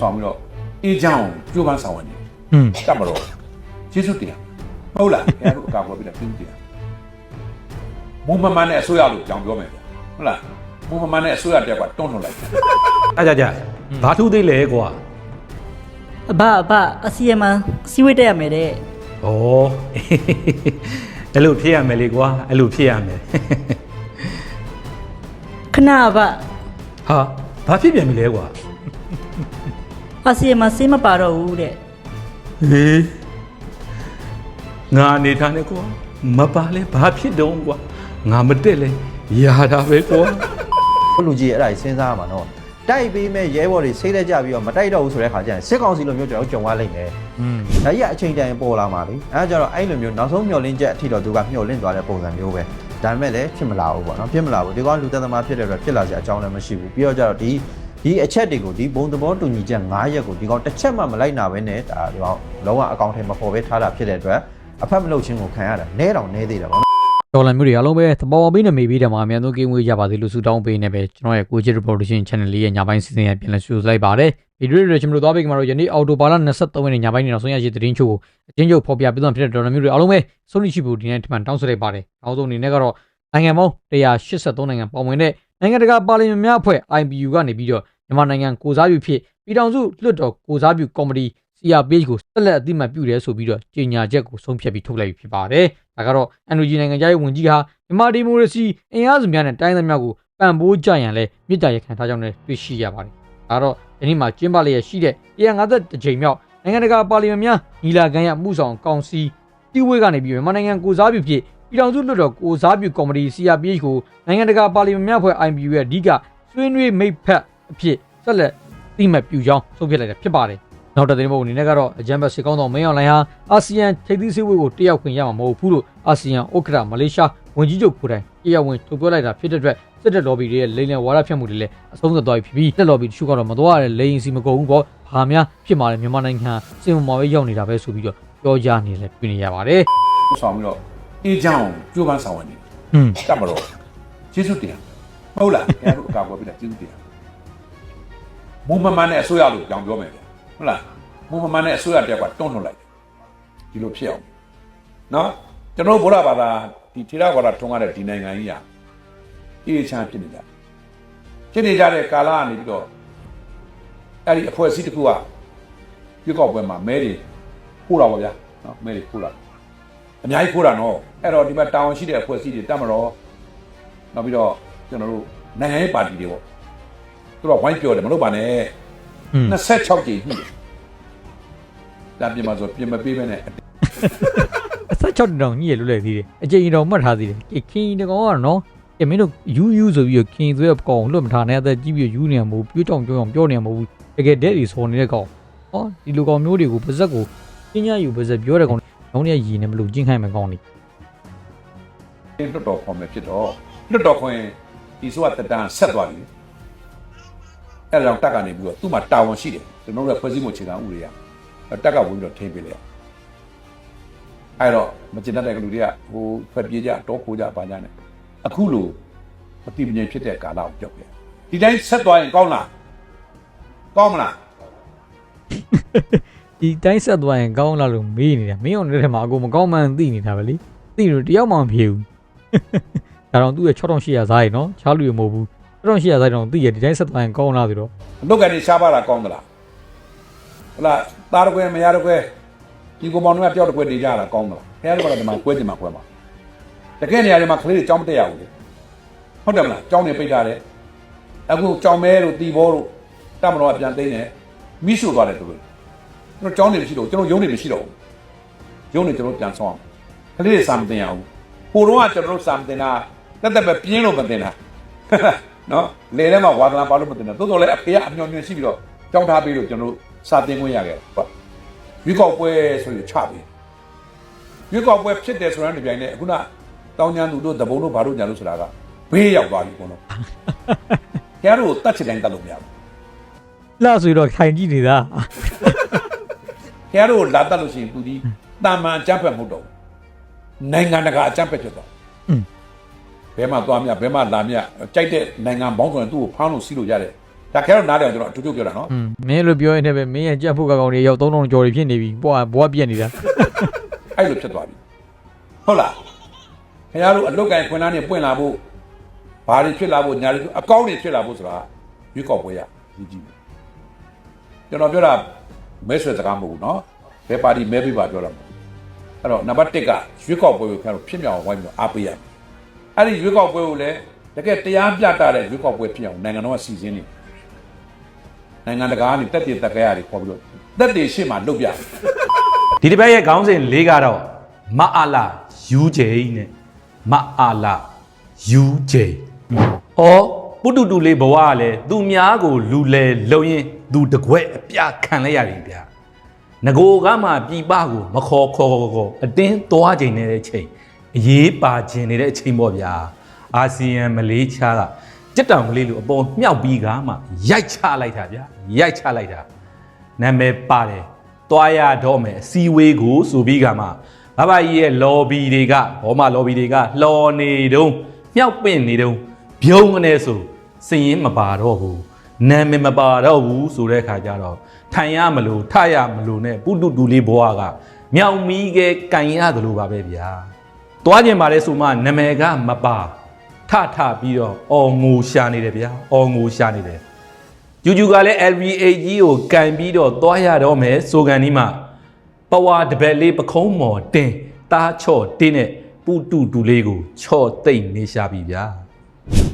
ဆောင်ပြီးတော့အေးချမ်းအောင်ကြိုးပမ်းဆောင်ဝင်နေတယ်อืมတတ်မတော့ကျေးဇူးတင်ဟုတ်လားခင်ဗျားတို့အကာအကွယ်ပြတာကျေးဇူးတင်မုံမမနဲ့အစိုးရလို့ကြောင်ပြောမယ်ဗျဟုတ်လားမုံမမနဲ့အစိုးရတက်ကတွန်းထုတ်လိုက်တယ်အားကြကြဘာထူးသေးလဲကွာအဘအဘအစီအမံစီဝေးတက်ရမယ်တဲ့ဩအဲ့လိုဖြစ်ရမယ်လေကွာအဲ့လိုဖြစ်ရမယ်ခဏအဘဟာဘာဖြစ်ပြန်ပြီလဲကွာ အစီအမံစေးမပါတော့ဘူးတဲ့ဟေးငါအနေထားနဲ့ကွာမပါလဲဘာဖြစ်တုံးကွာငါမတက်လဲရာတာပဲကွာဘလူကြီးအဲ့ဒါကြီးစဉ်းစားရမှာနော်တိုက်ပေးမဲ့ရဲဘော်တွေစိတ်လက်ကြပြီးတော့မတိုက်တော့ဘူးဆိုတဲ့ခါကျရင်စစ်ကောင်စီလိုမျိုးကျွန်တော်တို့ကြုံရလိမ့်မယ်อืมဒါကြီးကအချိန်တန်ပေါ်လာမှာလေအဲဒါကြတော့အဲ့လိုမျိုးနောက်ဆုံးမျောလင်းချက်အထိတော့သူကမျောလင့်သွားတဲ့ပုံစံမျိုးပဲဒါပေမဲ့လည်းဖြစ်မလာဘူးပေါ့နော်ဖြစ်မလာဘူးဒီကောင်လူသက်သမားဖြစ်တဲ့အတွက်ဖြစ်လာစရာအကြောင်းလည်းမရှိဘူးပြီးတော့ကြတော့ဒီ ဒီအချက်တွေကိုဒီဘုံသဘောတူညီချက်9ရက်ကိုဒီကောင်တစ်ချက်မှမလိုက်နာဘဲနဲ့ဒါဒီကောင်လုံးဝအကောင့်ထဲမှာပေါ်ပဲထားတာဖြစ်တဲ့အတွက်အဖက်မလုပ်ချင်းကိုခံရတာနဲတောင်နဲသေးတယ်ပေါ့ဒေါ်လာမျိုးတွေအားလုံးပဲသဘောပေးနေမိပြီးတယ်မှာအများဆုံးကိန်းဝေးကြပါသေးလို့ဆုတောင်းပေးနေပဲကျွန်တော်ရဲ့ကိုချစ် reportation channel လေးရဲ့ညပိုင်းစီစဉ်ရပြန်လည်ရှုလိုက်ပါတယ်ဗီဒီယိုတွေကျွန်တော်တို့သွားပြီးကြမှာတော့ယနေ့အော်တိုဘာလ23ရက်နေ့ညပိုင်းနေတော့ဆုံးရရှိသတင်းချို့ကိုအချင်းချုပ်ဖော်ပြပြီးတော့ဖြစ်တဲ့ဒေါ်လာမျိုးတွေအားလုံးပဲဆုံးဖြတ်ရှိဖို့ဒီနေ့ဒီမှာတောင်းဆိုလိုက်ပါတယ်နောက်ဆုံးအနေနဲ့ကတော့နိုင်ငံပေါင်း183နိုင်ငံပါဝင်တဲ့နိုင်ငံတကာပါလီမန်များအဖွဲ့ IPU ကနေပြီးတော့ မြန်မာနိုင်ငံကိုစားပြုဖြစ်ပြည်ထောင်စုလွှတ်တော်ကိုစားပြုကော်မတီ CRPH ကိုဆက်လက်အသိမှတ်ပြုတယ်ဆိုပြီးတော့ကြေညာချက်ကိုဆုံးဖြတ်ပြီးထုတ်လိုက်ပြီဖြစ်ပါတယ်။ဒါကတော့ NUG နိုင်ငံသားရေးဝန်ကြီးဟာမြန်မာဒီမိုကရေစီအင်အားစုများနဲ့တိုင်းသားများကိုပံ့ပိုးကြရန်လဲမြစ်တာရက်ခံထားကြောင်းလည်းတွေ့ရှိရပါတယ်။ဒါကတော့ဒီနေ့မှာကျင်းပလျက်ရှိတဲ့150ကြိမ်မြောက်နိုင်ငံတကာပါလီမန်များညီလာခံရမှုဆောင်ကောင်စီတီဝေးကနေပြီးမြန်မာနိုင်ငံကိုစားပြုဖြစ်ပြည်ထောင်စုလွှတ်တော်ကိုစားပြုကော်မတီ CRPH ကိုနိုင်ငံတကာပါလီမန်များဖွဲ့ IPU ရဲ့အဓိကဆွေးနွေးမိတ်ဖက် အဖြစ်ဆက်လက်သိမှတ်ပြုကြောင်းဆုံးဖြတ်လိုက်တာဖြစ်ပါတယ်။နောက်တဲ့သတင်းပုံအနေနဲ့ကတော့အကြံဘတ်စစ်ကောင်းဆောင်မင်းအောင်လှိုင်ဟာအာဆီယံထိပ်သီးစည်းဝေးကိုတက်ရောက်ခွင့်ရမှာမဟုတ်ဘူးလို့အာဆီယံဥက္ကဋ္ဌမလေးရှားဝန်ကြီးချုပ်ကိုယ်တိုင်တရားဝင်ထုတ်ပြောလိုက်တာဖြစ်တဲ့အတွက်စစ်တပ် lobby တွေရဲ့လိမ်လည်ဝါဒဖြန့်မှုတွေလည်းအဆုံးသတ်သွားပြီဖြစ်ပြီးစစ် lobby တချို့ကတော့မတော်ရတဲ့လိမ်စီမကုန်ဘူးပေါ့ဘာများဖြစ်မှာလဲမြန်မာနိုင်ငံစင်မမော်ပဲရောက်နေတာပဲဆိုပြီးတော့ပြောကြနေလဲပြနေရပါတယ်ဆောင်ပြီးတော့အေးချမ်းအောင်ကြိုးပမ်းဆောင်ဝင်နေတယ်อืมတတ်မတော့ကျေးဇူးတင်ဟုတ်လားခင်ဗျားတို့အကာအကွယ်ပြတာကျေးဇူးတင် မုံမမနဲ့အစိုးရလို့ကြောင်ပြောမယ်ဗျဟုတ်လားမုံမမနဲ့အစိုးရတက်ကတွန်းထုတ်လိုက်တယ်ဒီလိုဖြစ်အောင်နော်ကျွန်တော်ဗုဒ္ဓဘာသာဒီထေရဝါဒထုံးရတဲ့ဒီနိုင်ငံကြီးอ่ะအေးချမ်းဖြစ်နေကြဖြစ်နေကြတဲ့ကာလကနေပြီးတော့အဲ့ဒီအဖွဲ့အစည်းတစ်ခုကပြုကောက်ပွဲမှာမဲတွေပို့တာပါဗျာနော်မဲတွေပို့တာအများကြီးခိုးတာနော်အဲ့တော့ဒီမှာတာဝန်ရှိတဲ့အဖွဲ့အစည်းတွေတက်မတော့နောက်ပြီးတော့ကျွန်တော်တို့နိုင်ငံရေးပါတီတွေပေါ့ သူတို့ကဝိုင်းပြောတယ်မလုပ်ပါနဲ့อืม26ကြိမ်ညှိတယ်ဒါပြင်မှာဆိုပြင်မပေးပဲနဲ့အဆက်6တောင်ညည့်ရလို့လည်းသေးတယ်အကြိမ်တော်မှတ်ထားသေးတယ်ကခင်တကောင်ကတော့နော်ကမင်းတို့ယူယူဆိုပြီးတော့ခင်သွေးကောင်လွတ်မထားနဲ့အသက်ကြီးပြီးယူနေမှာမဟုတ်ဘူးပြောကြောင်ပြောအောင်ပြောနေမှာမဟုတ်ဘူးတကယ်ဒက်တွေစော်နေတဲ့ကောင်ဟောဒီလိုကောင်မျိုးတွေကိုပါဇက်ကိုပညာယူပါဇက်ပြောတဲ့ကောင်လုံးရရည်နေမလို့ကျင်းခိုင်းမှာကောင်းနေလွတ်တော်ခေါ်မယ်ဖြစ်တော့လွတ်တော်ခေါ်ရင်ဒီဆိုကတက်တန်းဆက်သွားပြီ အဲ့ဒါကြောင့်တက်ကနေပြီးတော့သူ့မှာတာဝန်ရှိတယ်ကျွန်တော်တို့ကဖွဲ့စည်းမှုအခြေခံဥပဒေရတက်ကဝင်ပြီးတော့ထိန်းပေးလိုက်အဲ့တော့မကျင်တတ်တဲ့လူတွေကဟိုဖက်ပြေးကြတောခိုးကြပါကြနဲ့အခုလိုမတိမငြိမ်ဖြစ်တဲ့ကာလကိုကြောက်ပြဒီတိုင်းဆက်သွားရင်ကောင်းလားကောင်းမလားဒီတိုင်းဆက်သွားရင်ကောင်းလားလို့မေးနေတာမင်းအောင်တဲ့ထဲမှာအကိုမကောင်းမှန်းသိနေတာပဲလေသိလို့တယောက်မှမဖြေဘူးဒါတော့သူ့ရဲ့6800စားရည်နော်ချားလူရမဟုတ်ဘူး 6800စားတော့သိရဒီတိုင်းဆက်သွားရင်ကောင်းလားဆိုတော့အလုတ်ကနေရှားပါတာကောင်းသလားဟလာသားတကွဲမရတကွဲဒီကောင်မောင်တွေကပျောက်တကွဲနေကြတာကောင်းသလားခင်ဗျားတို့ကတော့ဒီမှာကွဲတင်မှာကွဲမှာတကယ်နေရာတွေမှာကလေးတွေကြောင်းမတက်ရဘူးလေဟုတ်တယ်မလားကြောင်းနေပိတ်ထားတယ်အခုကြောင်းမဲတို့တီဘောတို့တမတော်ကပြန်သိမ်းတယ်မိရှုသွားတယ်သူတို့ကျွန်တော်ကြောင်းနေမရှိတော့ဘူးကျွန်တော်ရုံးနေမရှိတော့ဘူးရုံးနေကျွန်တော်ပြန်ဆောင်အောင်ကလေးတွေစာမတင်ရဘူးဟိုတော့ကကျွန်တော်တို့စာမတင်တာတက်တက်ပဲပြင်းလို့မတင်တာ နော်လေထဲမှာဝါသနာပါလို့မတင်တာတိုးတော်လည်းအဖေကအမျော်မြင်ရှိပြီးတော့ကြောင်းထားပြီးလို့ကျွန်တော်တို့စာတင်ခွင့်ရခဲ့ဟုတ်ရွေးကောက်ပွဲဆိုရင်ချပြီးရွေးကောက်ပွဲဖြစ်တယ်ဆိုတဲ့နေပြိုင်နဲ့အခုနတောင်းကျမ်းသူတို့တဘုံတို့ဘာတို့ညာလို့ဆိုတာကဘေးရောက်သွားပြီဘုံတော့ကျန်တို့တတ်ချင်တိုင်းတတ်လို့မရဘူးလှဆိုတော့ခိုင်ကြည့်နေတာကျန်တို့လာတတ်လို့ရှိရင်သူဒီတာမန်အကြမ်းဖက်မဟုတ်တော့ဘူးနိုင်ငံတကာအကြမ်းဖက်ဖြစ်သွား ဘဲမှာသွားမြဘဲမှာလာမြကြိုက်တဲ့နိုင်ငံဘောင်းဆိုရင်သူ့ကိုဖောင်းလို့စီးလို့ရတယ်ဒါခဲတော့နားတယ်ကျွန်တော်အထူးထူးပြောတာနော်อืมမင်းလိုပြောရင်လည်းပဲမင်းရဲ့ကြက်ဖို့ကောင်တွေရောက်3000ကျော်တွေဖြစ်နေပြီဘွားဘွားပြက်နေတာအဲ့လိုဖြစ်သွားပြီဟုတ်လားခင်ဗျားတို့အလုတ်ကန်ခွန်းသားနေပွင့်လာဖို့ဘာတွေဖြစ်လာဖို့ညာတွေအကောင့်တွေဖြစ်လာဖို့ဆိုတာရွေးကောက်ပွဲရကြီးကြီးပဲကျွန်တော်ပြောတာမဲဆွဲစကားမဟုတ်ဘူးနော်ဘယ်ပါတီမဲပေးပါပြောတာမဟုတ်ဘူးအဲ့တော့နံပါတ်1ကရွေးကောက်ပွဲကိုခင်ဗျားတို့ဖြစ်မြောင်အောင်ဝိုင်းပြီးတော့အားပေးရမယ် အဲ့ဒီရွေးကောက်ပွဲကိုလည်းတကယ်တရားပြတတဲ့ရွေးကောက်ပွဲဖြစ်အောင်နိုင်ငံတော်ကစီစဉ်နေနိုင်ငံတကာကနေတက်တည်တက်ကြရတယ်ခေါ်ပြီးတော့တက်တည်ရှေ့မှာလုပ်ပြတယ်ဒီတစ်ပတ်ရဲ့ခေါင်းစဉ်လေးကတော့မအာလာယူဂျိနဲ့မအာလာယူဂျိဩပုတူတူလေးဘဝကလည်းသူများကိုလူလဲလုံရင်သူတကွက်အပြခံလိုက်ရတယ်ဗျာငကိုကမှပြပကိုမခေါ်ခေါ်ခေါ်ခေါ်အတင်းသွားချိန်နေတဲ့ချိန် အရေးပါခြင်းနေတဲ့အချိန်ပေါ့ဗျာအာဆီယံမလေးရှားကကြက်တောင်ကလေးလိုအပေါ်မြောက်ပြီးကမှရိုက်ချလိုက်တာဗျာရိုက်ချလိုက်တာနာမည်ပါတယ်တွားရတော့မယ်အစည်းအဝေးကိုဆိုပြီးကမှဘဘကြီးရဲ့ lobby တွေကဘောမ lobby တွေကလှော်နေတုံးမြောက်ပင့်နေတုံးပြုံးကနေဆိုစည်ရင်မပါတော့ဘူးနာမည်မပါတော့ဘူးဆိုတဲ့ခါကျတော့ထိုင်ရမလို့ထရမလို့နဲ့ပုတုတူလေးဘွားကမြောက်မီးကဲကန်ရတယ်လို့ပါပဲဗျာ တွားကျင်ပါလေဆိုမှနာမည်ကမပါထထပြီးတော့အော်ငိုရှာနေတယ်ဗျာအော်ငိုရှာနေတယ်ကျူကျူကလည်း LVA ကြီးကိုကန်ပြီးတော့သွားရတော့မယ်ဆိုကန်ဒီမှာပဝါတပက်လေးပခုံးမော်တင်တားချော့တင်းနဲ့ပူတူတူလေးကိုချော့သိမ့်နေရှာပြီဗျာ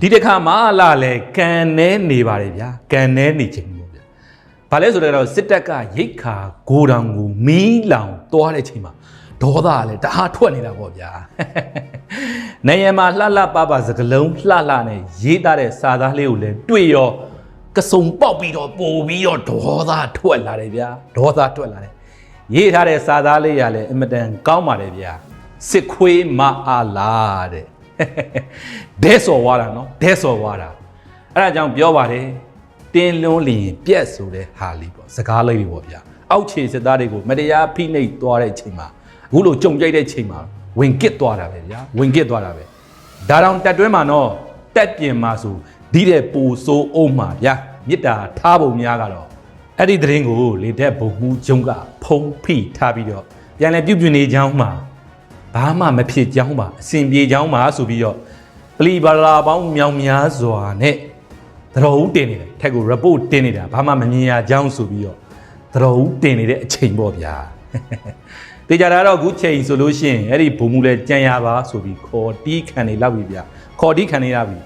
ဒီတစ်ခါမှလာလဲကန်နေနေပါတယ်ဗျာကန်နေနေခြင်းပေါ့ဗျာဘာလဲဆိုတော့စစ်တပ်ကရိတ်ခါဂိုတောင်ကိုမီးလောင်သွားတဲ့ချိန်မှာ ဒေါသကလည်းတအားထွက်နေတာပေါ့ဗျာနေရမှာလှလှပပစကလုံးလှလှနဲ့ရေးသားတဲ့စာသားလေးကိုလည်းတွေ့ရောကစုံပေါက်ပြီးတော့ပို့ပြီးတော့ဒေါသထွက်လာတယ်ဗျာဒေါသထွက်လာတယ်ရေးထားတဲ့စာသားလေးရလဲအင်မတန်ကောင်းပါတယ်ဗျာစစ်ခွေးမအားလာတဲ့ဒဲစော်ဝါတာနော်ဒဲစော်ဝါတာအဲ့ဒါကြောင့်ပြောပါတယ်တင်းလွန်းလျင်ပြက်ဆိုတဲ့ဟာလေးပေါ့စကားလေးတွေပေါ့ဗျာအောက်ခြေစစ်သားတွေကိုမတရားဖိနှိပ်သွားတဲ့ချိန်မှာ အခုလိုကြုံကြိုက်တဲ့ချိန်မှာဝင်ကစ်သွားတာပဲဗျာဝင်ကစ်သွားတာပဲဒါတောင်တက်တွဲမှာတော့တက်ပြင်မှာဆိုဒီတဲ့ပူဆိုးအောင်မှာဗျာမေတ္တာထားပုံများကတော့အဲ့ဒီသတင်းကိုလေတက်ဘုံမှုကျုံကဖုံးဖိထားပြီးတော့ပြန်လဲပြုတ်ပြနေချောင်းမှာဘာမှမဖြစ်ချောင်းပါအစဉ်ပြေချောင်းပါဆိုပြီးတော့ပလီပါလာပေါင်းမြောင်များစွာနဲ့သတော်ဦးတင်နေတယ်ထက်ကို report တင်နေတာဘာမှမမြင်ရချောင်းဆိုပြီးတော့သတော်ဦးတင်နေတဲ့အချိန်ပေါ့ဗျာ တေချာတာတော့အခုချိန်ဆိုလို့ရှိရင်အဲ့ဒီဘုံမူလဲကြံရပါဆိုပြီးခေါ်တီးခံနေလောက်ပြီဗျာခေါ်တီးခံနေရပြီ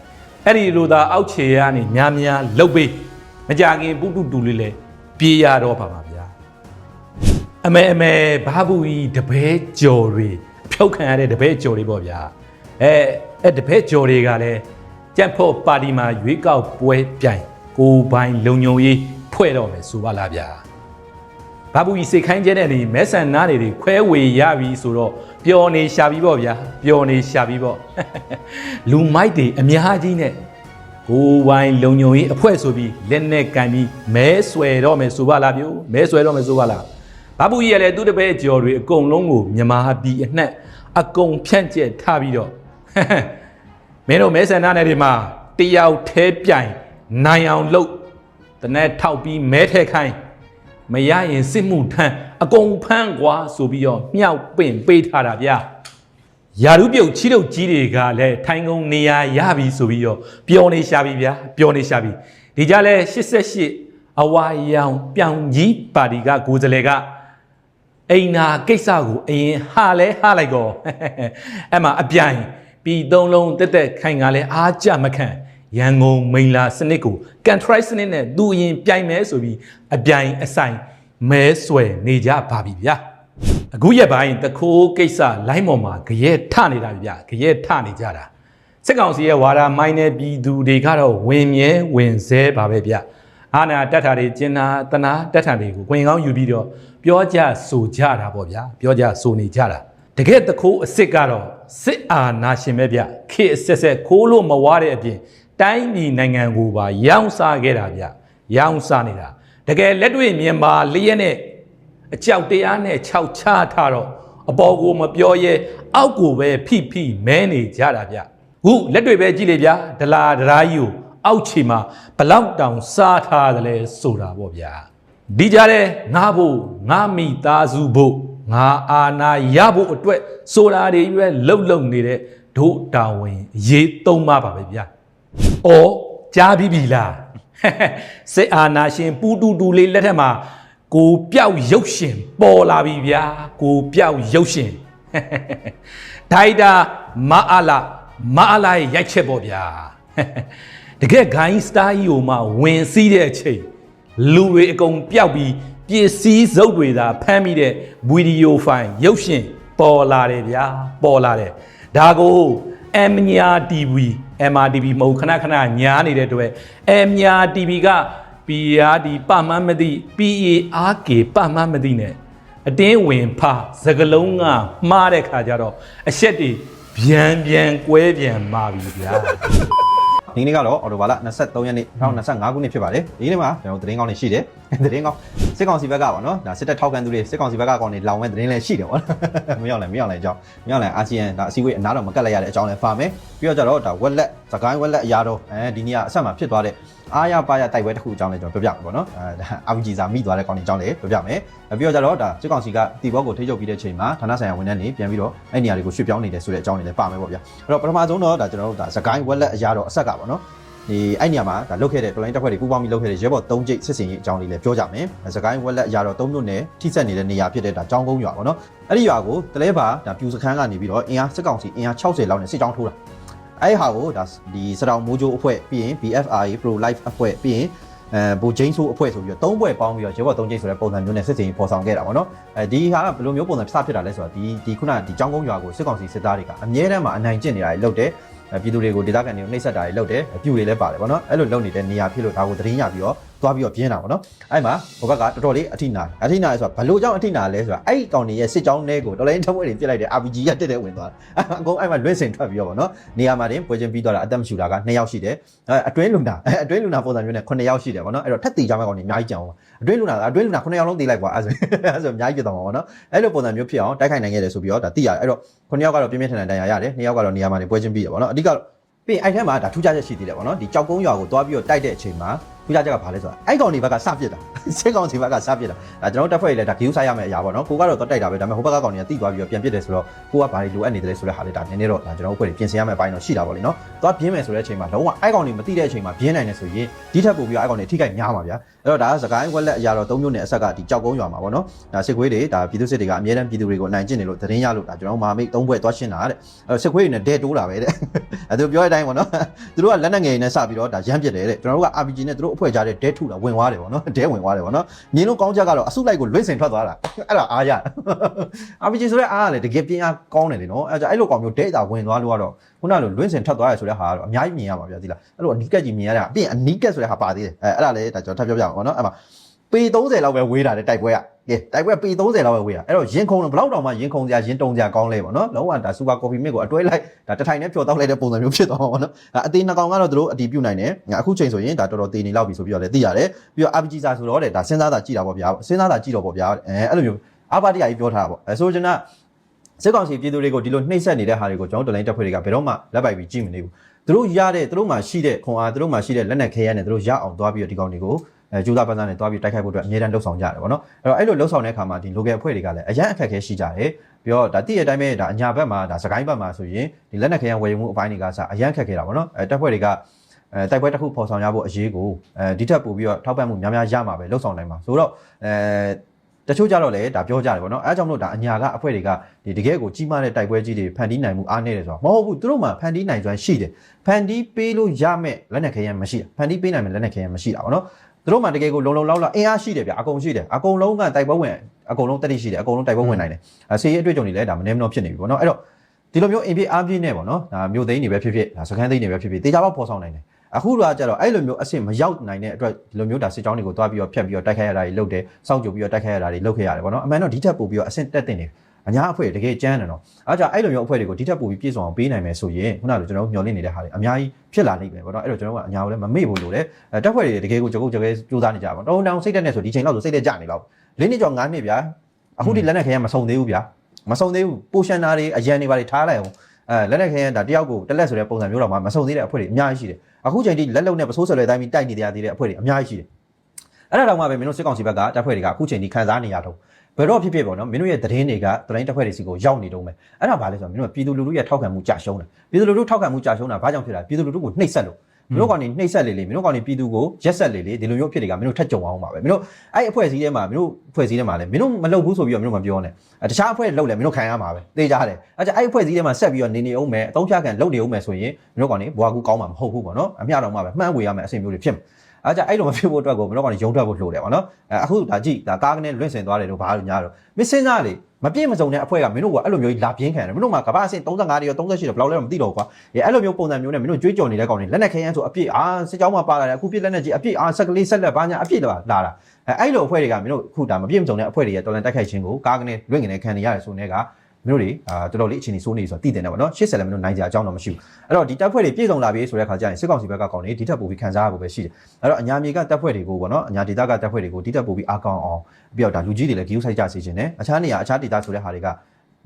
အဲ့ဒီလိုသာအောက်ခြေကနေများများလှုပ်ပေးမကြခင်ပုတုတူလေးလဲပြေးရတော့ပါပါဗျာအမေအမေဘာဘူးကြီးတပည့်ကြော်တွေဖြုတ်ခံရတဲ့တပည့်ကြော်တွေပေါ့ဗျာအဲအဲ့တပည့်ကြော်တွေကလည်းကြက်ဖို့ပါတီမှာရွေးကောက်ပွဲပြိုင်ကိုယ်ပိုင်လုံညုံရေးဖွဲ့တော့မယ်ဆိုပါလားဗျာ ဘာဘူးကြီးစိတ်ခိုင်းကျဲတဲ့နေမဲဆန်နားတွေတွေခွဲဝေရပြီဆိုတော့ပျော်နေရှာပြီပေါ့ဗျာပျော်နေရှာပြီပေါ့လူမိုက်တွေအများကြီးနဲ့ကိုယ်ဝိုင်းလုံညုံရေးအဖွဲဆိုပြီးလက်နဲ့ကန်ပြီးမဲဆွဲတော့မယ်ဆိုပါလားပြိုမဲဆွဲတော့မယ်ဆိုပါလားဘာဘူးကြီးကလည်းသူ့တပည့်ကြော်တွေအကုန်လုံးကိုမြမာပြည်အနှက်အကုန်ဖြန့်ကျက်ထားပြီးတော့မင်းတို့မဲဆန္ဒနယ်တွေမှာတယောက်သေးပြိုင်နိုင်အောင်လုပ်တနက်ထောက်ပြီးမဲထဲခိုင်း မရရင်စစ်မှုထမ်းအကုန်ဖမ်းကွာဆိုပြီးတော့မြောက်ပင့်ပေးထားတာဗျာယာရုပြုတ်ချီတုတ်ကြီးတွေကလည်းထိုင်ကုန်နေရာရပြီဆိုပြီးတော့ပျော်နေရှာပြီဗျာပျော်နေရှာပြီဒီကြလဲ88အဝါရောင်ပြောင်ကြီးပါတီကကိုယ်စလဲကအိမ်နာကိစ္စကိုအရင်ဟာလဲဟာလိုက်ကောအဲ့မှာအပြိုင်ပြီးသုံးလုံးတက်တက်ခိုင်ကလည်းအားကြမခံ ရန်ကုန်မိန်လာစနစ်ကို control စနစ်နဲ့သူအရင်ပြိုင်မဲဆိုပြီးအပြိုင်အဆိုင်မဲဆွဲနေကြပါပြီဗျာအခုရက်ပိုင်းတခိုးကိစ္စလိုင်းပေါ်မှာကြရဲထနေတာဗျာကြရဲထနေကြတာစစ်ကောင်စီရဲ့ဝါဒမိုင်းတဲ့ပြည်သူတွေကတော့ဝင်မြဲဝင်စဲပါပဲဗျာအာနာတက်တာတွေကျင်နာတနာတက်တာတွေကိုဝင်ကောင်းယူပြီးတော့ပြောကြဆိုကြတာပေါ့ဗျာပြောကြဆိုနေကြတာတကယ်တခိုးအစ်စ်ကတော့စစ်အာဏာရှင်ပဲဗျခေတ်အဆက်ဆက်ခိုးလို့မဝါတဲ့အပြင် တိုင်းပြည်နိုင်ငံကိုပါရောင်းစားခဲ့တာဗျရောင်းစားနေတာတကယ်လက်တွေ့မြန်မာလျက်နဲ့အကြောက်တရားနဲ့ခြောက်ချထားတော့အပေါ်ကိုမပြောရဲအောက်ကိုပဲဖိဖိမဲနေကြတာဗျခုလက်တွေ့ပဲကြည့်လေဗျဒလာဒရာကြီးကိုအောက်ခြေမှာဘလောက်တောင်စားထားတယ်လဲဆိုတာပေါ့ဗျာဒီကြတဲ့ငါဖို့ငါမိသားစုဖို့ငါအာနာရဖို့အတွက်ဆိုတာတွေရွယ်လှုပ်လှုပ်နေတဲ့ဒုတာဝန်အရေးသုံးပါပါပဲဗျာ။ အော်ကြားပြီးပြီလား။စစ်အာနာရှင်ပူတူတူလေးလက်ထက်မှာကိုပြောက်ရုပ်ရှင်ပေါ်လာပြီဗျာ။ကိုပြောက်ရုပ်ရှင်ဒိုက်တာမအားလာမအားလာရဲ့ရိုက်ချက်ပေါ့ဗျာတကယ်ဂိုင်းစတားကြီးကိုမှဝင်စည်းတဲ့အချိန်လူတွေအကုန်ပျောက်ပြီးပစ္စည်းစုပ်တွေသာဖမ်းမိတဲ့ဗီဒီယိုဖိုင်ရုပ်ရှင်ပေါ်လာတယ်ဗျာပေါ်လာတယ်ဒါကိုအမညာ TV MRTV မဟုတ်ခဏခဏညားနေတဲ့အတွက်အမညာ TV က PRD ပမှန်းမသိ PARK ပမှန်းမသိနဲ့အတင်းဝင်ဖစကလုံးကမှားတဲ့ခါကျတော့အချက်တွေဗျံဗျံကွဲဗျံမာပြီဗျာ ဒီနေ့ကတော့အော်တိုဘာလ23ရက်နေ့2025ခုနှစ်ဖြစ်ပါတယ်ဒီနေ့မှာကျွန်တော်သတင်းကောင်းတွေရှိတယ်သတင်းကောင်းစစ်ကောင်စီဘက်ကပါနော်ဒါစစ်တပ်ထောက်ခံသူတွေစစ်ကောင်စီဘက်ကကောင်တွေလောင်မဲ့သတင်းလည်းရှိတယ်ဗောနော်မရောက်လည်းမရောက်လည်းအကြောင်းမရောက်လည်းအာဆီယံဒါအစည်းအဝေးအနားတော့မကတ်လိုက်ရတဲ့အကြောင်းလည်းပါမယ်ပြီးတော့ကြတော့ဒါဝက်လက်သကိုင်းဝက်လက်အရာတော့အဲဒီနေ့ကအဆက်မှာဖြစ်သွားတဲ့ အားရပါရတိုက်ပွဲတစ်ခုအကြောင်းလည်းကျွန်တော်ပြောပြမယ်ဗောနော်အဲဒါအာဗီဂျီစာမိသွားတဲ့ကောင်တွေအကြောင်းလည်းပြောပြမယ်ပြီးတော့ကြတော့ဒါစစ်ကောင်စီကတီဘောကိုထိချုပ်ပြီးတဲ့ချိန်မှာဌာနဆိုင်ရာဝန်ထမ်းတွေပြန်ပြီးတော့အဲ့နေရာတွေကိုရွှေ့ပြောင်းနေတယ်ဆိုတဲ့အကြောင်းတွေလည်းပါမယ်ဗောဗျာအဲ့တော့ပထမဆုံးတော့ဒါကျွန်တော်တို့ဒါသကိုင်းဝက်လက်အရာတော့အဆက်ကဗောနော်ဒီအဲ့နေရာမှာဒါလုတ်ခဲ့တဲ့တော်လိုင်းတက်ဖွဲ့တွေပူးပေါင်းပြီးလုတ်ခဲ့တဲ့ရဲဘော်၃ကျိတ်စစ်စင်ရေးအကြောင်းလေးလည်းပြောကြမယ်။စကိုင်းဝက်လက်အရာတော်၃မြို့နယ်ထိစက်နေတဲ့နေရာဖြစ်တဲ့ဒါចောင်းကုန်းရွာပေါ့နော်။အဲ့ဒီရွာကိုတလဲပါဒါပြူစခန်းကနေပြီးတော့အင်အားစစ်ကောင်စီအင်အား60လောက်နဲ့စစ်ကြောင်းထိုးတာ။ အဲ့ဒီဟာကိုဒါဒီစတောင်မိုးကြိုးအဖွဲ့ပြီးရင် BFRA Pro Life အဖွဲ့ပြီးရင်အဲဘူဂျိန်းဆိုးအဖွဲ့ဆိုပြီးတော့၃ဘွဲ့ပေါင်းပြီးတော့ရဲဘော်၃ကျိတ်ဆိုတဲ့ပုံစံမျိုးနဲ့စစ်စင်ရေးပေါ်ဆောင်ခဲ့တာပေါ့နော်။အဲဒီဟာကဘယ်လိုမျိုးပုံစံစဖြစ်တာလဲဆိုတော့ဒီဒီခုနဒီចောင်းကုန်းရွာကိုစစ်ကောင်စီစစ်သားတွေကအမြဲတမ်းမှာအနိုင်ကျင့်နေတာတွေလုပ်တယ်။အဲပြည်သူတွေကိုဒေသခံတွေကိုနှိပ်စက်တာတွေလုပ်တယ်အပြူတွေလည်းပါတယ်ဗောနော်အဲ့လိုလုပ်နေတဲ့နေရာဖြစ်လို့ဒါကိုသတင်းရပြီးတော့ သွားပြီးတော့ပြင်းတာဗောနော်အဲ့မှာဟိုဘက်ကတော်တော်လေးအထိနာအထိနာလဲဆိုတာဘလို့ကြောင့်အထိနာလဲဆိုတာအဲ့ဒီကောင်တွေရဲ့စစ်ကြောင်းတွေကိုတော်လိုင်းထုံးဝဲတွေပြစ်လိုက်တဲ့ RPG ကတက်တဲ့ဝင်သွားတာအကုန်အဲ့မှာလွင့်စင်ထွက်ပြီးတော့ဗောနော်နေရာမှာတင်ပွဲချင်းပြီးတော့တာအသက်မရှူတာက2ယောက်ရှိတယ်အဲအတွင်းလူနာအဲအတွင်းလူနာပုံစံမျိုးနဲ့9ယောက်ရှိတယ်ဗောနော်အဲ့တော့ထက်တီကြမဲ့ကောင်တွေအများကြီးကြံအောင်အတွင်းလူနာအတွင်းလူနာ9ယောက်လုံးတေးလိုက်ကွာအဲ့ဆိုအဲ့ဆိုအများကြီးပြတော့မှာဗောနော်အဲ့လိုပုံစံမျိုးဖြစ်အောင်တိုက်ခိုက်နိုင်ခဲ့တယ်ဆိုပြီးတော့ဒါသိရတယ်အဲ့တော့9ယောက်ကတော့ပြင်းပြင်းထန်ထန်တန်ရာရတယ်2ယောက်ကတော့နေရာမှာနေပွဲချင်းပြီးတယ်ဗောနော်အဓိကပြီးရင်အဲ့ထဲမှာဒါထူးခြားချက်ရှိသေးတယ်ပေါ့နော်ဒီကြောက်ကုန်းရွာကိုသွားပြီးတော့တိုက်တဲ့အချိန်မှာ ထူးခြားချက်ကဘာလဲဆိုတော့အဲ့ကောင်တွေဘက်ကစပစ်တာစစ်ကောင်စီဘက်ကစပစ်တာဒါကျွန်တော်တို့တက်ဖွဲ့တွေလည်းဒါဂီယူဆိုင်ရမယ့်အရာပေါ့နော်ကိုကတော့တော့တိုက်တာပဲဒါပေမဲ့ဟိုဘက်ကကောင်တွေကတိသွားပြီးတော့ပြန်ပစ်တယ်ဆိုတော့ကိုကဘာတွေလိုအပ်နေတယ်ဆိုတဲ့ဟာလေးဒါနည်းနည်းတော့ဒါကျွန်တော်တို့ဖွဲ့တွေပြင်ဆင်ရမယ့်အပိုင်းတော့ရှိတာပေါ့လေနော်သွားပြင်းမယ်ဆိုတဲ့အချိန်မှာလုံးဝအဲ့ကောင်တွေမတိတဲ့အချိန်မှာပြင်းနိုင်တယ်ဆိုရင်ဒီထက်ပိုပြီးတော့အဲ့ကောင်တွေထိခိုက်များမှာဗျာအဲ့တော့ဒါကစကိုင်းဝက်လက်အရာတော့၃မျိုးနဲ့အဆက်ကဒီကြောက်ကုန်းရွာမှာပေါ့နော်ဒါစစ်ခွေးတွေဒါပြည်သူစစ်တွေကအများတန်းပြည်သူတွေကိုအနိုင်ကျင့်နေလို့သတင်းရလို့ဒါကျွန်တော်တို့မာမိတ်၃ဘွဲ့သွားရှင်းတာတဲ့အဲ့တော့စစ်ခွေးတွေနဲ့ဒဲတိုးတာပဲတဲ့အဲ့သူပြောတဲ့အတိုင်းပေါ့နော်သူတို့ကလက်နက်ငယ်တွေနဲ့စပြီးတော့ဒါရမ်းပစ်တယ်တဲ့ကျွန်တော်တို့က RPG နဲ့သူတို့အဖွဲ့ကြားတဲ့ဒဲထုတာဝင်သွားတယ်ပေါ့နော်ဒဲဝင်သွားတယ်ပေါ့နော်မြင်းလုံးကောင်းချက်ကတော့အစုလိုက်ကိုလွင့်စင်ထွက်သွားတာအဲ့ဒါအားရ RPG ဆိုတဲ့အားကလည်းတကယ်ပြင်းအားကောင်းတယ်လေနော်အဲ့ဒါအဲ့လိုကောင်မျိုးဒဲတာဝင်သွားလို့ကတော့ ခုနကလိုလွင့်စင်ထွက်သွားရဆိုတဲ့ဟာကတော့အများကြီးမြင်ရမှာဗျာသီလားအဲ့လိုအနီးကက်ကြီးမြင်ရတာအပြင်အနီးကက်ဆိုတဲ့ဟာပါသေးတယ်အဲအဲ့ဒါလည်းဒါကျွန်တော်ထပ်ပြောပြအောင်ပေါ့နော်အဲ့မှာပေ30လောက်ပဲဝေးတာတဲ့တိုက်ပွဲကကဲတိုက်ပွဲပေ30လောက်ပဲဝေးတာအဲ့တော့ရင်ခုံတော့ဘလောက်တောင်မှရင်ခုံစရာရင်တုံစရာကောင်းလဲပေါ့နော်လုံးဝဒါစူပါကော်ဖီမစ်ကိုအတွဲလိုက်ဒါတစ်ထိုင်နဲ့ဖြော်တောက်လိုက်တဲ့ပုံစံမျိုးဖြစ်သွားမှာပေါ့နော်ဒါအသေးနှကောင်ကတော့သူတို့အတီးပြုတ်နိုင်တယ်အခုချိန်ဆိုရင်ဒါတော်တော်တည်နေလောက်ပြီဆိုပြီးတော့လည်းသိရတယ်ပြီးတော့ RPG စာဆိုတော့တဲ့ဒါစဉ်းစားတာကြည့်တာပေါ့ဗျာစဉ်းစားတာကြည့်တော့ပေါ့ဗျာအဲအဲ့လိုမျိုးအာပါတီယာကြီးပြောထားတာပေါ့အဲဆိုကျွန်တော် စစ်ကောင်စီပြည်သူတွေကိုဒီလိုနှိပ်စက်နေတဲ့ဟာတွေကိုကျွန်တော်တို့တိုင်းတပ်ဖွဲ့တွေကဘယ်တော့မှလက်ပိုက်ပြီးကြည့်မနေဘူးသူတို့ရတဲ့သူတို့မှရှိတဲ့ခွန်အားသူတို့မှရှိတဲ့လက်နက်ခဲယမ်းနဲ့သူတို့ရအောင်သွားပြီးတော့ဒီကောင်တွေကိုအဲကျူးသားပန်းစားနဲ့သွားပြီးတိုက်ခိုက်ဖို့အတွက်အများတန်းလှုပ်ဆောင်ကြတယ်ပေါ့နော်အဲ့တော့အဲ့လိုလှုပ်ဆောင်တဲ့အခါမှာဒီ local အဖွဲ့တွေကလည်းအရန်အခက်အခဲရှိကြတယ်ပြီးတော့ဒါတည့်ရတိုင်းပဲဒါအညာဘက်မှာဒါစကိုင်းဘက်မှာဆိုရင်ဒီလက်နက်ခဲယမ်းဝယ်ယူမှုအပိုင်းတွေကစအရန်ခက်ခဲတာပေါ့နော်အဲတပ်ဖွဲ့တွေကအဲတိုက်ပွဲတစ်ခုပေါ်ဆောင်ရဖို့အရေးကိုအဲဒီထက်ပိုပြီးတော့ထောက်ပံ့မှုများများရမှာပဲလှုပ်ဆောင်နိုင်မှာဆိုတော့အဲ တချို့ကြတော့လေဒါပြောကြတယ်ပေါ့နော်အဲအကြောင်းမလို့ဒါအညာကအဖွဲ့တွေကဒီတကယ်ကိုကြီးမားတဲ့တိုက်ပွဲကြီးတွေဖန်တီးနိုင်မှုအားနည်းတယ်ဆိုတော့မဟုတ်ဘူးသူတို့မှဖန်တီးနိုင်စွမ်းရှိတယ်ဖန်တီးပေးလို့ရမဲ့လက်နက်ခဲယမ်းမရှိတာဖန်တီးပေးနိုင်မဲ့လက်နက်ခဲယမ်းမရှိတာပေါ့နော်သူတို့မှတကယ်ကိုလုံလုံလောက်လောက်အင်အားရှိတယ်ဗျအကုန်ရှိတယ်အကုန်လုံးကတိုက်ပွဲဝင်အကုန်လုံးတက်တိရှိတယ်အကုန်လုံးတိုက်ပွဲဝင်နိုင်တယ်အဲဆေးရေးအတွေ့အကြုံတွေလည်းဒါမနေမနှောဖြစ်နေပြီပေါ့နော်အဲ့တော့ဒီလိုမျိုးအင်ပြအားပြည့်နေပေါ့နော်ဒါမျိုးသိန်းတွေပဲဖြစ်ဖြစ်ဒါစကန်သိန်းတွေပဲဖြစ်ဖြစ်တေချာပေါက်ပေါ်ဆောင်နိုင်တယ် အခုတော့ကြတော့အဲ့လိုမျိုးအဆင့်မရောက်နိုင်တဲ့အတွက်ဒီလိုမျိုးဒါစစ်ကြောင်းတွေကိုတွားပြီးတော့ဖြတ်ပြီးတော့တိုက်ခိုက်ရတာတွေလုပ်တယ်စောင့်ကြိုပြီးတော့တိုက်ခိုက်ရတာတွေလုပ်ခဲ့ရတယ်ပေါ့နော်အမှန်တော့ဒီထက်ပိုပြီးတော့အဆင့်တက်တင်တယ်အညာအဖွဲ့တကယ်ကြမ်းတယ်နော်အားကြောင့်အဲ့လိုမျိုးအဖွဲ့တွေကိုဒီထက်ပိုပြီးပြည့်စုံအောင်ပေးနိုင်မယ်ဆိုရင်ခုနကကျွန်တော်တို့မျှော်လင့်နေတဲ့ဟာတွေအများကြီးဖြစ်လာနိုင်မယ်ပေါ့နော်အဲ့တော့ကျွန်တော်ကအညာကိုလည်းမမေ့ဖို့လိုတယ်အဲတက်ဖွဲ့တွေတကယ်ကိုကြုတ်ကြုတ်ကြဲကြိုးစားနေကြပါတော့တောင်းတောင်းစိတ်တက်နေဆိုဒီချိန်လောက်ဆိုစိတ်တက်ကြနေလောက်လင်းနေကြော်9နှစ်ဗျာအခုဒီလက်နဲ့ခဲရမဆုံသေးဘူးဗျာမဆုံသေးဘူးပိုရှန်နာတွေအရန်တွေပါတွေထားလိုက်အောင်အဲလက်နဲ့ခဲရဒါတယောက်ကိုတက်လက်ဆိုတဲ့ပုံစံမျိုးတော့မှမဆုံသေးတဲ့အဖွဲ့တွေအများကြီးရှိတယ် အခုချိန်ထိလက်လုံနဲ့ပစိုးဆွဲလွယ်တိုင်းပြီးတိုက်နေကြသေးတဲ့အဖွဲ့တွေအများကြီးရှိတယ်အဲ့ဒါတော့မှပဲမင်းတို့စစ်ကောင်စီဘက်ကတပ်ဖွဲ့တွေကအခုချိန်ထိခံစားနေရတော့ဘယ်တော့ဖြစ်ဖြစ်ပေါ့နော်မင်းတို့ရဲ့သတင်းတွေကတိုင်းတပ်ဖွဲ့တွေစီကိုရောက်နေတော့မယ်အဲ့ဒါဘာလဲဆိုတော့မင်းတို့ပြည်သူလူထုရဲ့ထောက်ခံမှုကြာရှုံးတယ်ပြည်သူလူထုထောက်ခံမှုကြာရှုံးတာဘာကြောင့်ဖြစ်လဲပြည်သူလူထုကိုနှိပ်စက်လို့ မင်းတို့ကောင်နေနှိပ်စက်လေလေမင်းတို့ကောင်နေပြည်သူကိုရက်ဆက်လေလေဒီလိုမျိုးဖြစ်တွေကမင်းတို့ထက်ကြုံအောင်ပါပဲမင်းတို့အဲ့အဖွဲ့အစည်းထဲမှာမင်းတို့အဖွဲ့အစည်းထဲမှာလည်းမင်းတို့မလုပ်ဘူးဆိုပြီးတော့မင်းတို့မပြောနဲ့အဲတခြားအဖွဲ့လုပ်လဲမင်းတို့ခံရမှာပဲသိကြတယ်အဲ့ကျအဲ့အဖွဲ့အစည်းထဲမှာဆက်ပြီးတော့နေနေအောင်မယ်အသုံးချခံလုပ်နေအောင်မယ်ဆိုရင်မင်းတို့ကောင်နေဘွားကူကောင်းမှာမဟုတ်ဘူးပေါ့နော်အမျှတော်မှာပဲမှန်းဝေရမယ်အဆင်မျိုးတွေဖြစ်မှာအဲ့ကြအဲ့လိုမဖြစ်ဖို့အတွက်ကိုမင်းတို့ကောင်နေရုံထွက်ဖို့လိုတယ်ပေါ့နော်အဲအခုဒါကြည့်ဒါကားကနေလွင့်စင်သွားတယ်လို့ဘာလို့ညားတော့မင်းစဉ်းစားလေ မပြည့်မစုံတဲ့အဖွဲ့ကမင်းတို့ကအဲ့လိုမျိုးလာပြင်းခံတယ်မင်းတို့မှာကဘာအဆင့်35ရော38ရောဘယ်လောက်လဲမသိတော့ဘူးကွာအဲအဲ့လိုမျိုးပုံစံမျိုးနဲ့မင်းတို့ကြွေးကြော်နေတဲ့ကောင်တွေလက်နက်ခဲယမ်းဆိုအပြည့်အာစစ်ကြောင်းမှာပါလာတယ်အခုပြည့်လက်နက်ကြီးအပြည့်အာဆက်ကလေးဆက်လက်ဘာညာအပြည့်လာလာတာအဲအဲ့လိုအဖွဲ့တွေကမင်းတို့အခုဒါမပြည့်မစုံတဲ့အဖွဲ့တွေရဲ့တော်လန်တိုက်ခိုက်ခြင်းကိုကားကနေလွင့်ကနေခံနေရတယ်ဆိုနေက မင်းတို့တွေအာတော်တော်လေးအခြေအနေစိုးနေဆိုတော့တည်တယ်နော်ဗောနော်ရှေ့ဆက်လည်းမင်းတို့နိုင်ကြအကြောင်းတော့မရှိဘူးအဲ့တော့ဒီတပ်ဖွဲ့တွေပြည်စုံလာပြီဆိုတဲ့ခါကျရင်စစ်ကောင်စီဘက်ကကောင်တွေဒီထက်ပိုပြီးခံစားရဖို့ပဲရှိတယ်အဲ့တော့အညာမြေကတပ်ဖွဲ့တွေကိုဗောနော်အညာဒေသကတပ်ဖွဲ့တွေကိုဒီထက်ပိုပြီးအားကောင်းအောင်ပြီးတော့ဒါလူကြီးတွေလည်းဂီယူဆိုင်ကြစေခြင်းနဲ့အခြားနေရာအခြားဒေသဆိုတဲ့ဟာတွေက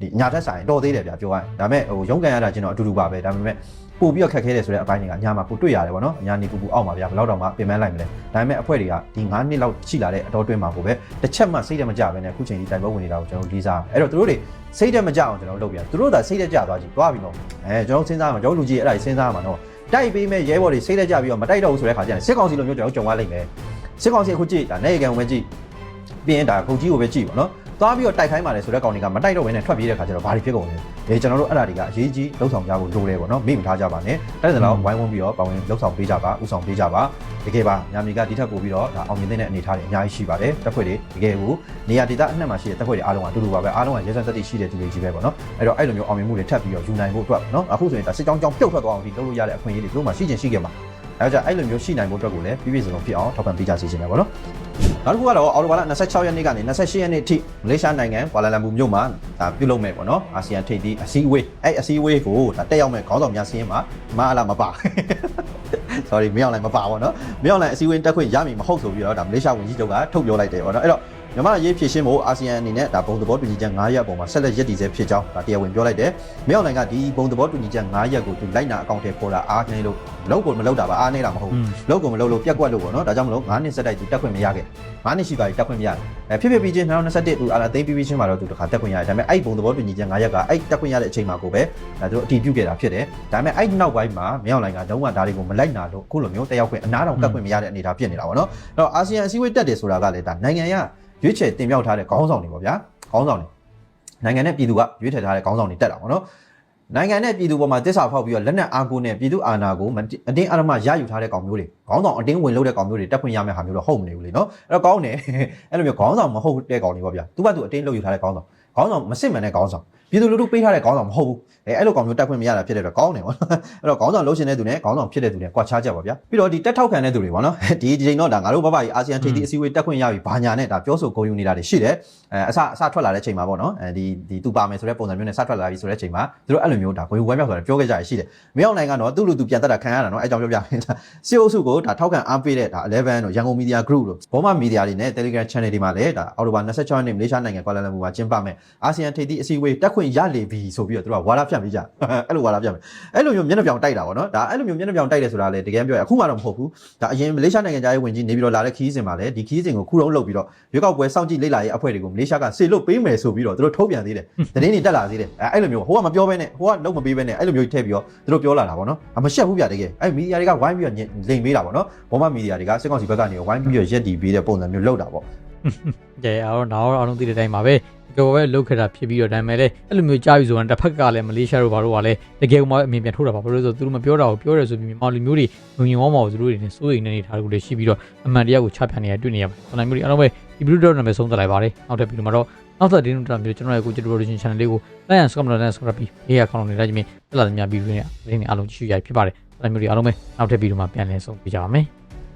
ဒီညာထက်ဆိုင်တော်သေးတယ်ဗျာပြောရရင်ဒါပေမဲ့ဟိုရုံးကန်ရတာချင်းတော့အတူတူပါပဲဒါပေမဲ့ပို့ပြီးတော့ခက်ခဲတယ်ဆိုတဲ့အပိုင်းတွေကညာမှာပို့တွေ့ရတယ်ဗောနော်အညာနေပူပူအောက်မှာဗျာဘယ်တော့တော့မှပြင်ပန်းလိုက်မလဲဒါပေမဲ့အဖွဲ့တွေကဒီ9နှစ်လောက်ရှိလာတဲ့အတော်တွင်းမှာကိုပဲတစ်ချက်မှစိတ်တမကြပဲနဲ့အခုချိန်ဒီတိုင်ပွဲဝင်နေတာကိုကျွန်တော်လေးစားအဲ့တော့သူတို့တွေစိတ်တမကြအောင်ကျွန်တော်လုပ်ပြသူတို့သာစိတ်တကြသွားကြည့်သွားပြီနော်အဲကျွန်တော်စဉ်းစားမှာကျွန်တော်လူကြီးအဲ့ဒါကြီးစဉ်းစားမှာနော်တိုက်ပေးမဲ့ရဲဘော်တွေစိတ်တကြပြီးတော့မတိုက်တော့ဘူးဆိုတဲ့ခါကျရင်စစ်ကောင်စီလိုမျိုးကျွန်တော်ကြုံသွားလိမ့်မယ်စစ်ကောင်စီအခုကြည့်ဒါနေကံဝင်ကြည့်ပြီးရင်ဒါခုကြီးကိုပဲကြည့်ပါနော် သွားပြီးတော့တိုက်ခိုင်းပါလေဆိုတဲ့ကောင်တွေကမတိုက်တော့ဘဲနဲ့ထွက်ပြေးတဲ့ခါကျတော့ဘာတွေဖြစ်ကုန်လဲအဲကျွန်တော်တို့အဲ့ဒါတွေကအရေးကြီးလှုပ်ဆောင်ကြဖို့လိုတယ်ပေါ့နော်မိမထားကြပါနဲ့တိုက်စလောက်ဝိုင်းဝန်းပြီးတော့ပါဝင်လှုပ်ဆောင်ပေးကြပါဥဆောင်ပေးကြပါတကယ်ပါညာမီကဒီထက်ပိုပြီးတော့ဒါအောင်မြင်တဲ့အနေအထားတွေအများကြီးရှိပါတယ်တက်ဖွဲ့တွေတကယ်ကိုနေရာဒေသအနှံ့မှာရှိတဲ့တက်ဖွဲ့တွေအားလုံးကအတူတူပါပဲအားလုံးကရဲစံသက်တည်ရှိတဲ့သူတွေကြီးပဲပေါ့နော်အဲ့တော့အဲ့လိုမျိုးအောင်မြင်မှုတွေထပ်ပြီးတော့ယူနိုင်ဖို့အတွက်နော်အခုဆိုရင်ဒါစစ်ကြောင်းကြောင်းပြုတ်ထွက်သွားအောင်ဒီလုပ်လို့ရတဲ့အခွင့်အရေးတွေသူတို့မှရှိချင်ရှိခဲ့မှာအဲ့တော့အဲ့လိုမျိုးရှိနိုင်ဖို့အတွက်ကိုလည်းပြည့်ပြည့်စုံစုံဖြစ်အောင်ထောက်ပံ့ပေးကြစီခြင်းတယ်ပေါ့နော် နောက်တစ်ခုကတော့အော်တိုဘာလ26ရက်နေ့ကနေ28ရက်နေ့အထိမလေးရှားနိုင်ငံကွာလာလမ်ပူမြို့မှာဒါပြုလုပ်မယ်ပေါ့နော်အာဆီယံထိပ်သီးအစည်းအဝေးအဲ့အစည်းအဝေးကိုဒါတက်ရောက်မဲ့ခေါင်းဆောင်များစီးရင်မှာမအားလားမပါ sorry မင်းအောင်လိုက်မပါဘောနော်မင်းအောင်လိုက်အစည်းအဝေးတက်ခွင့်ရမည်မဟုတ်ဆိုပြီးတော့ဒါမလေးရှားဝန်ကြီးချုပ်ကထုတ်ပြောလိုက်တယ်ပေါ့နော်အဲ့တော့ မြန်မာရေးဖြည့်ရှင်းဖို့အာဆီယံအနေနဲ့ဒါဘုံသဘောတူညီချက်9ရပ်အပေါ်မှာဆက်လက်ရည်တည်စေဖြစ်ကြောင်းဒါတရားဝင်ပြောလိုက်တယ်မင်းအောင်လိုင်ကဒီဘုံသဘောတူညီချက်9ရပ်ကိုသူလိုက်နာအကောင့်ထဲပေါ်တာအားနေလို့လောက်ကိုမလောက်တာပါအားနေတာမဟုတ်ဘူးလောက်ကိုမလောက်လို့ပြက်ကွက်လို့ပေါ့နော်ဒါကြောင့်မလို့9နှစ်ဆက်တိုက်သူတက်ခွင့်မရခဲ့9နှစ်ရှိပါပြီတက်ခွင့်မရအဲဖြစ်ဖြစ်ပြီးချင်း2021သူအာလာသိမ်းပြီးပြီးချင်းမှာတော့သူတခါတက်ခွင့်ရတယ်ဒါပေမဲ့အဲ့ဘုံသဘောတူညီချက်9ရပ်ကအဲ့တက်ခွင့်ရတဲ့အချိန်မှာကိုပဲဒါသူတို့အတည်ပြုခဲ့တာဖြစ်တယ်ဒါပေမဲ့အဲ့နောက်ပိုင်းမှာမင်းအောင်လိုင်ကလုံးဝဒါတွေကိုမလိုက်နာလို့အခုလိုမျိုးတက်ရောက်ခွင့်အနားတောင်တက်ခွင့်မရတဲ့အနေအထားဖြစ်နေတာပေါ့နော်အဲ့တော့အာဆီယံအစည်းအဝေးတက်တယ်ဆိုတာကလည်းဒါနိုင်ငံရ ရွေးချယ်တင်မြှောက်ထားတဲ့ခေါင်းဆောင်တွေပေါ့ဗျာခေါင်းဆောင်တွေနိုင်ငံနဲ့ပြည်သူကရွေးထည့်ထားတဲ့ခေါင်းဆောင်တွေတက်တာပေါ့နော်နိုင်ငံနဲ့ပြည်သူပေါ်မှာတစ္ဆာဖောက်ပြီးတော့လက်နက်အားကိုနဲ့ပြည်သူအာဏာကိုအတင်းအဓမ္မရယူထားတဲ့ကောင်မျိုးတွေခေါင်းဆောင်အတင်းဝင်လုပ်တဲ့ကောင်မျိုးတွေတက်ခွင့်ရမယ့်ဟာမျိုးတော့ဟုတ်မနေဘူးလေနော်အဲ့တော့ကောင်းတယ်အဲ့လိုမျိုးခေါင်းဆောင်မဟုတ်တဲ့ကောင်တွေပေါ့ဗျာသူကသူအတင်းလုပ်ယူထားတဲ့ခေါင်းဆောင်ခေါင်းဆောင်မစစ်မှန်တဲ့ခေါင်းဆောင် ပြည်သူလူထုပေးထားတဲ့ခေါင်းဆောင်မဟုတ်ဘူးအဲအဲ့လိုကောင်မျိုးတက်ခွင့်မရတာဖြစ်တဲ့တော့ကောင်းတယ်ပေါ့နော်အဲ့တော့ခေါင်းဆောင်လုပ်ရှင်တဲ့သူနဲ့ခေါင်းဆောင်ဖြစ်တဲ့သူနဲ့ကွာခြားချက်ပါဗျာပြီးတော့ဒီတက်ထောက်ခံတဲ့သူတွေပေါ့နော်ဒီဒီချိန်တော့ဒါငါတို့ဘဘကြီးအာဆီယံထိပ်သီးအစည်းအဝေးတက်ခွင့်ရပြီဘာညာနဲ့ဒါပြောဆိုဂုဏ်ယူနေတာတွေရှိတယ်အဲအစအစထွက်လာတဲ့ချိန်မှာပေါ့နော်အဲဒီဒီသူပါမယ်ဆိုတဲ့ပုံစံမျိုးနဲ့စထွက်လာပြီဆိုတဲ့ချိန်မှာသူတို့အဲ့လိုမျိုးဒါဂုဏ်ယူဝဲမြောက်ဆိုတာပြောခဲ့ကြရရှိတယ်မင်းအောင်နိုင်ကတော့သူ့လူသူပြန်တက်တာခံရတာနော်အဲအကြောင်းပြောပြမယ်ဒါစီအိုစုကိုဒါထောက်ခံအားပေးတဲ့ဒါ11တို့ရန်ကုန်မီဒီယာ group လို့ဘောမမီဒီယာတွေနဲ့ Telegram channel တွေမှာလည်းဒါအော်တိုဘာ26ရက်နေ့မလေးရှားနိုင်ငံကွာလာလမ်ပူမှာကျင်းပမယ်အာဆီယံထိပ်သီးအစည်းအဝေးတက်ခွင့်ရလေပြီဆိုပြီးတော့သူတို့ကဝါဒဖြန့်ပေးကြအဲ့လိုဝါဒဖြန့်မယ်အဲ့လိုမျိုးမျက်နှာပြောင်တိုက်တာပေါ့နော်ဒါအဲ့လိုမျိုးမျက်နှာပြောင်တိုက်တယ်ဆိုတာလေတကယ်ပြောရအခုမှတော့မဟုတ်ဘူးဒါအရင်မလေးရှားနိုင်ငံသားရေးဝင်ကြီးနေပြီးတော့လာတဲ့ခီးစဉ်မှာလည်းဒီခီးစဉ်ကိုခုလုံးလုပ်ပြီးတော့ရွေးကောက်ပွဲစောင့်ကြည့်လေ့လာရေးအဖွဲ့တွေကိုမလေးရှားကစေလွတ်ပေးမယ်ဆိုပြီးတော့သူတို့ထုတ်ပြန်သေးတယ်သတင်းတွေတက်လာသေးတယ်အဲ့လိုမျိုးဟိုကမပြောဘဲနဲ့ဟိုကလုံးမပေးဘဲနဲ့အဲ့လိုမျိုးထည့်ပြီးတော့သူတို့ပြောလာတာပေါ့နော်အမရှက်ဘူးဗျတကယ်အဲ့မီဒီယာတွေကဝိုင်းပြီးတော့လိမ်ပေးတာပေါ့နော်ဘောမမီဒီယာတွေကစစ်ကောင်စီဘက်ကနေဝိုင်းပြီးတော့ရက်တီပေးတဲ့ပုံစံမျိုးလုပ်တာပေါ့ကြဲအားတော့နောက်အားလုံးသိတဲ့အတိုင်းပါပဲတ ကယ်ပဲလုတ်ခတာဖြစ်ပြီးတော့ဒါပေမဲ့လည်းအဲ့လိုမျိုးကြားပြီဆိုရင်တစ်ဖက်ကလည်းမလေးရှားတို့ဘာတို့ကလည်းတကယ်မှအမြင်ပြန်ထုတ်တာပါဘာလို့လဲဆိုတော့သူတို့မပြောတာကိုပြောရဲဆိုပြီးမြန်မာလူမျိုးတွေငုံငင်ဝမ်းမှာကိုသူတို့တွေနဲ့စိုးရိမ်နေနေတာကိုလည်းရှိပြီးတော့အမှန်တရားကိုချပြနေရတွေ့နေရပါတယ်။ခဏမျိုးတွေအားလုံးပဲဒီဗီဒီယိုတော့နာမည်ဆုံးသက်လိုက်ပါတယ်။နောက်ထပ်ဗီဒီယိုမှာတော့နောက်ထပ်ဒီနေ့တော့မျိုးကျွန်တော်ရဲ့ကိုကျတူ production channel လေးကို like and subscribe နဲ့ subscribe ပြီးဘေးကခေါင်းနေလိုက်ခြင်းတက်လာတဲ့များဗီဒီယိုတွေနဲ့အားလုံးကြည့်ရဖြစ်ပါတယ်။ခဏမျိုးတွေအားလုံးပဲနောက်ထပ်ဗီဒီယိုမှာပြန်လည်ဆုံပြကြပါမယ်။